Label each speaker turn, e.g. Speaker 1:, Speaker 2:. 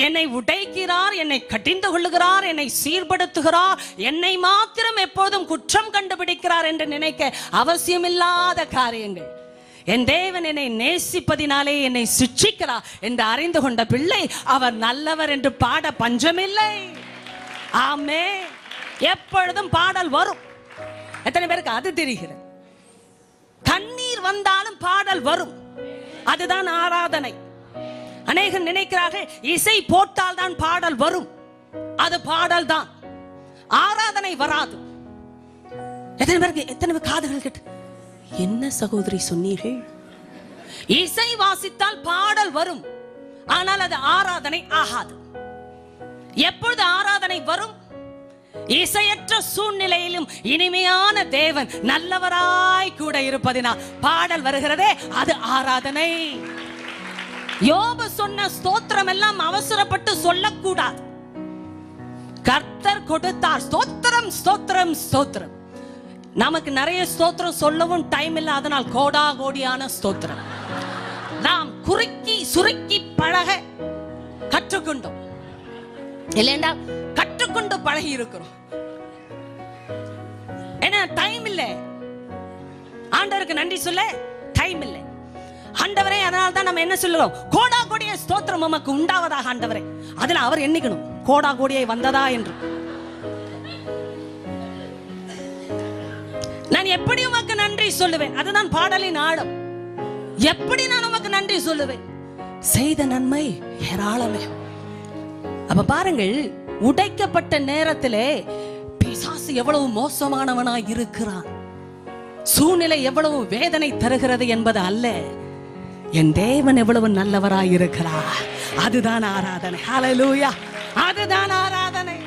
Speaker 1: என்னை உடைக்கிறார் என்னை கட்டிந்து கொள்ளுகிறார் என்னை சீர்படுத்துகிறார் என்னை மாத்திரம் எப்போதும் குற்றம் கண்டுபிடிக்கிறார் என்று நினைக்க அவசியமில்லாத காரியங்கள். என் தேவன் என்னை நேசிப்பதினாலே என்னை சிட்சிக்கிறார் என்று அறிந்து கொண்ட பிள்ளை அவர் நல்லவர் என்று பாட பஞ்சமில்லை. ஆமே எப்பொழுதும் பாடல் வரும். எத்தனை பேருக்கு அது தெரிகிறது? கண்ணீர் வந்தாலும் பாடல் வரும். அதுதான் ஆராதனை. அநேகர் நினைக்கிறார்கள் இசை போட்டால் தான் பாடல் வரும். அது பாடல் தான் ஆராதனை வராது. எத்தனை பேருக்கு எத்தனை பேர் காதுகள் கேட்டு என்ன சகோதரி சொன்னீர்கள்? இசை வாசித்தால் பாடல் வரும். ஆனால் அது ஆராதனை ஆகாது. எப்பொழுது ஆராதனை வரும்? இசையற்ற சூழ்நிலையிலும் இனிமையான தேவன் நல்லவராய் கூட இருப்பதினால் பாடல் வருகிறதே அது ஆராதனை. யோபு சொன்ன ஸ்தோத்திரம் எல்லாம் அவசரப்பட்டு சொல்லக்கூடாது. கர்த்தர் கொடுத்தார். ஸ்தோத்திரம் ஸ்தோத்திரம் ஸ்தோத்திரம். நமக்கு நிறைய ஸ்தோத்திரம் சொல்லவும் டைம் இல்லை அதனால் கோடா கோடியான ஸ்தோத்திரம். நாம் குறுக்கி சுருக்கி பழக கற்றுக்கொண்டோம். இல்லைண்டா கற்றுக்கொண்டு பழகி இருக்கிறோம். ஏன்னா டைம் இல்லை. ஆண்டவருக்கு நன்றி சொல்ல ஆண்டவரே அதனால தான் நம்ம என்ன சொல்லுறோம் கோடா கோடிய ஸ்தோத்திரம் நமக்கு உண்டாவதாக ஆண்டவரே. அதுல அவர் எண்ணிக்கணும். கோடா கோடியை வந்ததா என்று. நான் எப்படி உமக்கு நன்றி சொல்லுவேன்? அதுதான் பாடலின் ஆழம். எப்படி நான் உமக்கு நன்றி சொல்லுவேன்? செய்த நன்மை ஏராளமே. அப்ப பாருங்கள் உடைக்கப்பட்ட நேரத்திலே பிசாசு எவ்வளவு மோசமானவனாய் இருக்கிறான்? சூழ்நிலை எவ்வளவு வேதனை தருகிறது என்பது அல்ல. என் தேவன் எவ்வளவு நல்லவராயிருக்கிறார். அதுதான் ஆராதனை. ஹalleluya அதுதான் ஆராதனை.